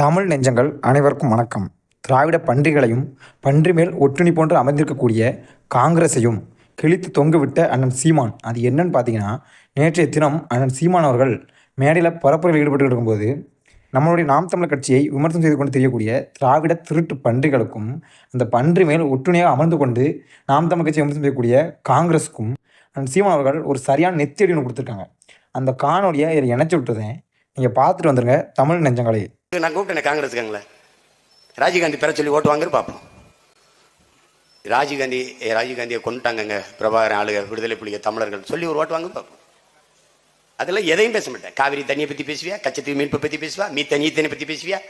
தமிழ் நெஞ்சங்கள் அனைவருக்கும் வணக்கம். திராவிட பன்றிகளையும் பன்றி மேல் ஒட்டுணி போன்று அமர்ந்திருக்கக்கூடிய காங்கிரஸையும் கிழித்து தொங்குவிட்ட அண்ணன் சீமான். அது என்னன்னு பார்த்தீங்கன்னா நேற்றைய தினம் அண்ணன் சீமான் அவர்கள் மேடையில் பரப்புரையில் ஈடுபட்டு இருக்கும்போது நம்மளுடைய நாம் தமிழர் கட்சியை விமர்சனம் செய்து கொண்டு தெரியக்கூடிய திராவிட திருட்டு பன்றிகளுக்கும் அந்த பன்றி மேல் ஒட்டுணையாக அமர்ந்து கொண்டு நாம் தமிழ் கட்சியை விமர்சனம் செய்யக்கூடிய காங்கிரஸுக்கும் அண்ணன் சீமான் அவர்கள் ஒரு சரியான நெத்தியடி ஒன்று கொடுத்துருக்காங்க. அந்த காணொலியை இதை இணைச்சி விட்டுறேன். நீங்கள் பார்த்துட்டு வந்துருங்க தமிழ் நெஞ்சங்களே. நான் கூப்பிட்டேன் காங்கிரஸுக்காங்களே ராஜீவ்காந்தி பெற சொல்லி ஓட்டு வாங்குற பார்ப்போம். ராஜீவ்காந்தி ஏ ராஜீவ்காந்தியை கொண்டுட்டாங்கங்க பிரபாகரன் ஆளுக விடுதலை புலிக தமிழர்கள் சொல்லி ஒரு ஓட்டு வாங்க பார்ப்போம். அதெல்லாம் எதையும் பேச மாட்டேன். காவிரி தண்ணியை பற்றி பேசுவியா? கச்சத்தீவு மீட்பை பற்றி பேசுவா மீ தண்ணி தண்ணி பற்றி பேசுவியா?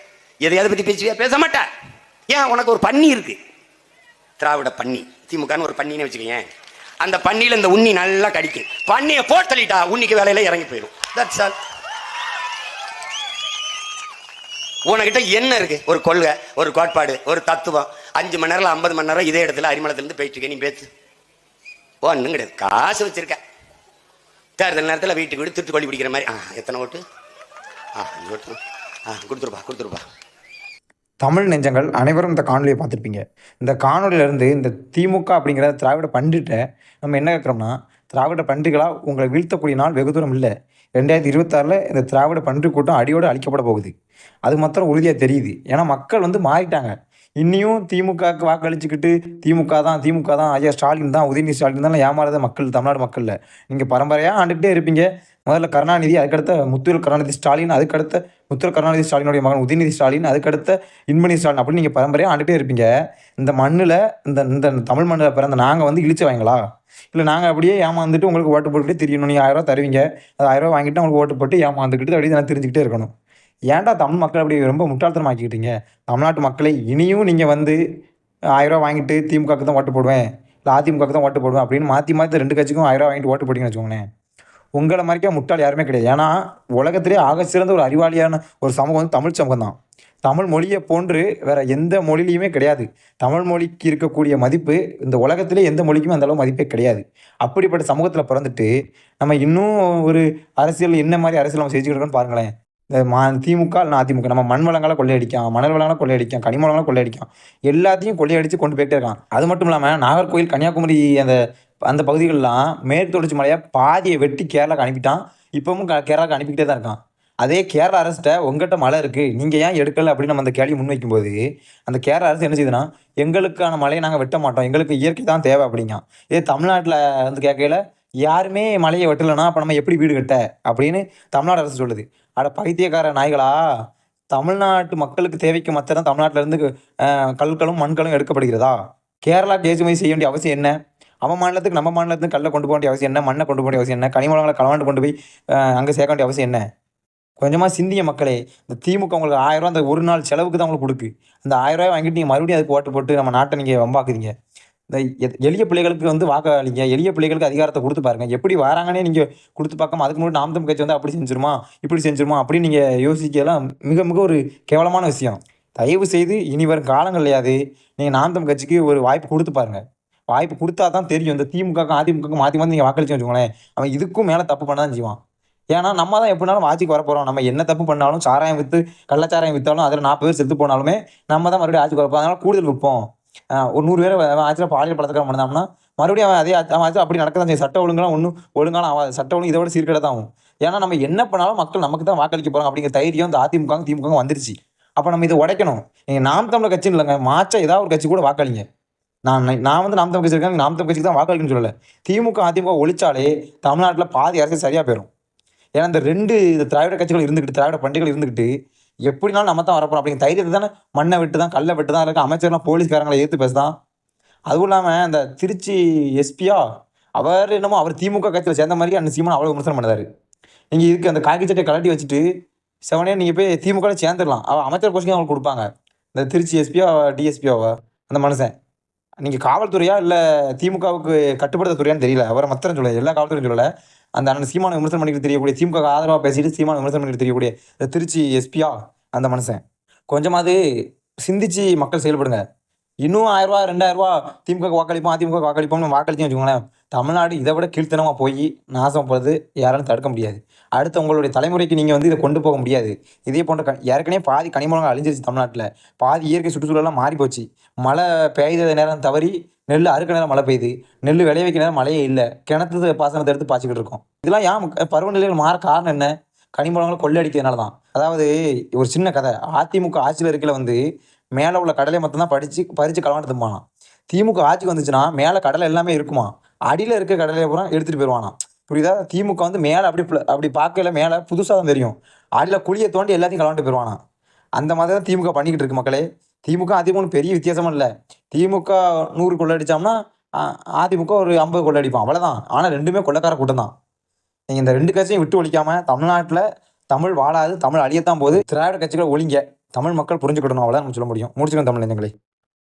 எதையாவது பற்றி பேசுவியா? பேச மாட்டா ஏன்? உனக்கு ஒரு பன்னி இருக்கு. திராவிட பன்னி. திமுகன்னு ஒரு பன்னின்னு வச்சுக்கோங்க அந்த பன்னியில் இந்த உண்ணி நல்லா கடிக்கும். பன்னியை போட்டு தள்ளிட்டா உன்னிக்கு வேலையில இறங்கி போயிடும் தட்ஸ் ஆல் உனக்கிட்ட என்ன இருக்கு? ஒரு கொள்கை ஒரு கோட்பாடு ஒரு தத்துவம். அஞ்சு மணி நேரம் ஐம்பது மணி நேரம் இதே இடத்துல அரிமளத்திலிருந்து போயிட்டு இருக்க நீ பேசு. ஒன்றும் கிடையாது. காசு வச்சிருக்க. தேர்தல் நேரத்தில் வீட்டுக்கு வீடு திருட்டு கொள்ளி பிடிக்கிற மாதிரி. ஆ எத்தனை ஓட்டு? ஆ அஞ்சு ஓட்டு. ஆ கொடுத்துருப்பா கொடுத்துருப்பா. தமிழ் நெஞ்சங்கள் அனைவரும் இந்த காணொலியை பார்த்துருப்பீங்க. இந்த காணொலியிலேருந்து இந்த திமுக அப்படிங்கிற திராவிட பண்டிட்டை நம்ம என்ன கேட்குறோம்னா திராவிட பண்டிகளாக உங்களை வீழ்த்தக்கூடிய நாள் வெகு தூரம் இல்லை. ரெண்டாயிரத்தி இருபத்தாறில் இந்த திராவிட பன்றி கூட்டம் அடியோடு அழிக்கப்பட போகுது. அது மாத்திரம் உறுதியாக தெரியுது. ஏன்னா மக்கள் வந்து மாறிட்டாங்க. இன்னியும் திமுகவுக்கு வாக்களிச்சுக்கிட்டு திமுக தான் திமுக தான் ஐயா ஸ்டாலின் தான் உதயநிதி ஸ்டாலின் தான் ஏமாறாத மக்கள் தமிழ்நாடு மக்களில். நீங்கள் பரம்பரையாக ஆண்டுக்கிட்டே இருப்பீங்க. முதல்ல கருணாநிதி அதுக்கடுத்த முத்துவேல் கருணாநிதி ஸ்டாலின் அதுக்கடுத்த முத்துவேல் கருணாநிதி ஸ்டாலினுடைய மகன் உதயநிதி ஸ்டாலின் அதுக்கடுத்த இன்பனி ஸ்டாலின் அப்படின்னு நீங்கள் பரம்பரையாக ஆண்டுகிட்டே இருப்பீங்க. இந்த மண்ணில் இந்த இந்த தமிழ் மண்ணில் பிறந்த நாங்கள் வந்து இழிச்சவங்களா இல்லை நாங்கள் அப்படியே ஏமாந்துட்டு உங்களுக்கு ஓட்டு போட்டுக்கிட்டே தெரியணும் நீங்கள் ஆயிரம் தருவீங்க. அது ஆயிரம் ரூபா வாங்கிட்டு உங்களுக்கு ஓட்டு போட்டு ஏமாந்துக்கிட்டு அப்படியே நான் தெரிஞ்சுக்கிட்டே இருக்கணும். ஏன்டா தமிழ் மக்கள் அப்படி ரொம்ப முட்டாள்தனமாக்கிக்கிட்டீங்க? தமிழ்நாட்டு மக்களை இனியும் நீங்கள் வந்து ஆயிரம் வாங்கிட்டு திமுகவுக்கு தான் ஓட்டு போடுவேன் இல்லை அதிமுகவுக்கு தான் ஓட்டு போடுவேன் அப்படின்னு மாற்றி மாற்றி ரெண்டு கட்சிக்கும் ஆயிரம் வாங்கிட்டு ஓட்டு போட்டிங்கன்னு வச்சுக்கோங்களேன். உங்களை மாதிரிக்கா முட்டாள் யாருமே கிடையாது. ஏன்னா உலகத்திலே ஆக சிறந்த ஒரு அறிவாளியான ஒரு சமூகம் வந்து தமிழ் சமூகம் தான் தமிழ் மொழியை போன்று வேற எந்த மொழிலையுமே கிடையாது. தமிழ் மொழிக்கு இருக்கக்கூடிய மதிப்பு இந்த உலகத்திலே எந்த மொழிக்குமே அந்தளவு மதிப்பே கிடையாது. அப்படிப்பட்ட சமூகத்தில் பிறந்துட்டு நம்ம இன்னும் ஒரு அரசியல் என்ன மாதிரி அரசியல் நம்ம செஞ்சுக்கிட்டு பாருங்களேன். இந்த மா திமுக இல்லை அதிமுக நம்ம மண் வளங்களை கொள்ளையடிக்கான் மணல் வளங்களை கொள்ளையடிக்கான் கனிம வளங்களை கொள்ளையடிக்கான் எல்லாத்தையும் கொள்ளையடிச்சு கொண்டு போயிட்டே இருக்கான். அது மட்டும் இல்லாமல் நாகர்கோவில் கன்னியாகுமரி அந்த அந்த பகுதிகளெலாம் மேற்கு தொடர்ச்சி மலையை பாதியை வெட்டி கேரளாவுக்கு அனுப்பிட்டான். இப்போவும் க- அனுப்பிக்கிட்டே தான் இருக்கான். அதே கேரளா அரசிட்ட உங்கள்கிட்ட மழை இருக்குது நீங்கள் ஏன் எடுக்கலை அப்படின்னு நம்ம அந்த கேள்வி முன்வைக்கும்போது அந்த கேரளா அரசு என்ன செய்யுதுன்னா எங்களுக்கான மழையை நாங்கள் வெட்ட மாட்டோம் எங்களுக்கு இயற்கை தான் தேவை அப்படிங்க இதே தமிழ்நாட்டில் வந்து கேட்கையில யாருமே மலையை வெட்டலைன்னா அப்போ நம்ம எப்படி வீடு கட்ட? அப்படின்னு தமிழ்நாடு அரசு சொல்லுது. அட பைத்தியக்கார நாய்களா தமிழ்நாட்டு மக்களுக்கு தேவைக்கு மற்ற தமிழ்நாட்டுல இருந்து கற்களும் மண்களும் எடுக்கப்படுகிறதா? கேரளா ஏற்றுமதி செய்ய வேண்டிய அவசியம் என்ன? அவன் மாநிலத்துக்கு நம்ம மாநிலத்துக்கு கல்லை கொண்டு போக வேண்டிய அவசியம் என்ன? மண்ணை கொண்டு போக வேண்டிய அவசியம் என்ன? கனிமலங்களை கலவாண்டு கொண்டு போய் அங்கே சேர்க்க வேண்டிய அவசியம் என்ன? கொஞ்சமாக சிந்திய மக்களே. இந்த திமுக உங்களுக்கு ஆயிரம் ரூபா அந்த ஒரு நாள் செலவுக்கு தான் உங்களுக்கு கொடுக்கு. அந்த ஆயிரம் ரூபாய் வாங்கிட்டு நீங்கள் மறுபடியும் அதுக்கு ஓட்டு போட்டு நம்ம நாட்டை நீங்கள் வம்பாக்குறீங்க. இந்த எளிய பிள்ளைகளுக்கு வந்து வாக்களிங்க. எளிய பிள்ளைகளுக்கு அதிகாரத்தை கொடுத்து பாருங்க. எப்படி வராங்கன்னே நீங்கள் கொடுத்து பார்க்காம அதுக்கு முன்னாடி நாம் தம் கட்சி வந்து அப்படி செஞ்சிருமா? இப்படி செஞ்சிருமா? அப்படின்னு நீங்கள் யோசிக்கலாம். மிக மிக ஒரு கேவலமான விஷயம். தயவு செய்து இனி வரும் காலங்கள்லையாவது நீங்கள் நாம் தம் கட்சிக்கு ஒரு வாய்ப்பு கொடுத்து பாருங்கள் வாய்ப்பு கொடுத்தா தான் தெரியும். இந்த திமுகக்கும் அதிமுகக்கும் மாற்றி மாற்றி நீங்கள் வாக்களிச்சு வச்சுக்கோங்களேன். அவன் இதுக்கும் மேலே தப்பு பண்ண தான் செய்வான். ஏன்னா நம்ம தான் எப்படினாலும் ஆட்சிக்கு வர போகிறோம் நம்ம என்ன தப்பு பண்ணாலும் சாராயம் விற்று கள்ளச்சாராயம் விற்றாலும் அதில் நாற்பது பேர் செத்து போனாலுமே நம்ம தான் மறுபடியும் ஆட்சிக்கு வரப்போம் அதனால கூடுதல் விற்போம். ஒரு நூறு பேர் ஆட்சியில் பாலியல் பழத்துக்காக பண்ணாம்னா மறுபடியும் அவன் அதே ஆட்சி- அவன் ஆட்சி அப்படி நடக்க தான் செய்யும். சட்ட ஒழுங்கெல்லாம் ஒன்றும் ஒழுங்கான அவன் சட்ட ஒழுங்கு இதை விட சீர்கேட தான் ஆகும். ஏன்னா நம்ம என்ன பண்ணாலும் மக்கள் நமக்கு தான் வாக்களிக்க போகிறாங்க அப்படிங்கிற தைரியம் இந்த அதிமுக திமுக வந்துருச்சு. அப்போ நம்ம இதை உடைக்கணும். நீங்கள் நாம் தமிழ் கட்சின்னு இல்லைங்க. மாற்ற ஏதாவது ஒரு கட்சி கூட வாக்களிங்க. நான் நான் வந்து நாம் தமிழ் கட்சி இருக்கேன். நாம் தமிழ் கட்சிக்கு தான் வாக்களிக்கணும்னு சொல்லலை. திமுக அதிமுக ஒழிச்சாலே தமிழ்நாட்டில் பாதி அரசியல் சரியாக போயிடும் ஏன்னா இந்த ரெண்டு இந்த திராவிட கட்சிகள் இருந்துக்கிட்டு திராவிட பண்டிகைகள் இருந்துக்கிட்டு எப்படினாலும் நம்ம தான் வரப்போம் அப்படிங்கிற தைரியத்தை தானே மண்ணை விட்டு தான் கல்லை விட்டு தான் இருக்க அமைச்சர்லாம் போலீஸ்காரங்களை ஏற்று பேசுதான் அதுவும் இல்லாமல் அந்த திருச்சி எஸ்பியா அவர் என்னமோ அவர் திமுக கட்சியில் சேர்ந்த மாதிரி அந்த சீமான் அவ்வளோ விமர்சனம் பண்ணாரு. நீங்கள் இதுக்கு அந்த காக்கி சட்டையை கலட்டி வச்சுட்டு செவனே நீங்கள் போய் திமுகவில் சேர்ந்துடலாம். அவள் அமைச்சர் போஸ்டிங் அவங்களுக்கு கொடுப்பாங்க. இந்த திருச்சி எஸ்பியா டிஎஸ்பியாவா அந்த மனுஷன். நீங்கள் காவல்துறையா இல்லை திமுகவுக்கு கட்டுப்படுத்த துறையான்னு தெரியல. அவரை மத்திரம் சொல்லலை. எல்லா காவல்துறையும் சொல்லலை. அந்த அண்ணன் சீமான விமர்சனம் பண்ணிட்டு தெரியக்கூடிய திமுக ஆதரவாக பேசிட்டு சீமான விமர்சனம் பண்ணிட்டு தெரியக்கூடிய திருச்சி எஸ்பியா அந்த மனுஷன். கொஞ்சமாவது சிந்திச்சு மக்கள் செயல்படுங்க. இன்னும் ஆயிரம் ரூபா ரெண்டாயிரம் ரூபா திமுக வாக்களிப்போம் அதிமுக வாக்களிப்போம்னு வாக்களிச்சு வச்சுக்கோங்களேன். தமிழ்நாடு இதை விட கீழ்த்தனமாக போய் நாசம் போகிறது யாராலும் தடுக்க முடியாது. அடுத்து உங்களுடைய தலைமுறைக்கு நீங்கள் வந்து இதை கொண்டு போக முடியாது. இதே போன்ற க ஏற்கனவே பாதி கனிமூலங்கள் அழிஞ்சிருச்சு தமிழ்நாட்டில். பாதி இயற்கை சுற்றுச்சூழலாம் மாறி போச்சு. மழை பெய்த நேரம் தவறி நெல் அறுக்க நேரம் மழை பெய்யுது. நெல் விளைய வைக்க நேரம் மழையே இல்லை. கிணத்து பாசனத்தை எடுத்து பாய்ச்சிக்கிட்டு இருக்கோம். இதெல்லாம் ஏன் பருவநிலைகள் மாற காரணம் என்ன? கனிமூலங்களை கொள்ளையடிக்கிறதுனால தான். அதாவது ஒரு சின்ன கதை. அதிமுக ஆட்சியில் இருக்கல வந்து மேலே உள்ள கடலை மட்டும் தான் படித்து பறித்து கலவாண்டு திம்பானாம் திமுக ஆட்சிக்கு வந்துச்சுன்னா மேலே கடலை எல்லாமே இருக்குமா அடியில் இருக்க கடலையை பூரா எடுத்துகிட்டு போயிடுவானா புரியுதா? திமுக வந்து மேலே அப்படி அப்படி பார்க்கல மேலே புதுசாக தான் தெரியும். அடியில் குழியை தோண்டி எல்லாத்தையும் களவாண்டு போயிடுவானா அந்த மாதிரி தான் திமுக பண்ணிக்கிட்டு இருக்கு மக்களே. திமுக அதிமுக பெரிய வித்தியாசமும் இல்லை. திமுக நூறு கொள்ளடிச்சோம்னா அடித்தோம்னா அதிமுக ஒரு ஐம்பது கொள்ளடிப்பான் அவ்வளோதான் ஆனால் ரெண்டுமே கொள்ளக்கார கூட்டம் தான். நீங்கள் இந்த ரெண்டு கட்சியும் விட்டு ஒழிக்காமல் தமிழ்நாட்டில் தமிழ் வாழாது தமிழ் அழியத்தான் போது திராவிட கட்சிகளை ஒழிங்க. தமிழ் மக்கள் புரிஞ்சுக்கிடணும். அவ்வளோ நம்ம சொல்ல முடியும். முடிச்சுக்கணும் தமிழ் நெஞ்சங்களே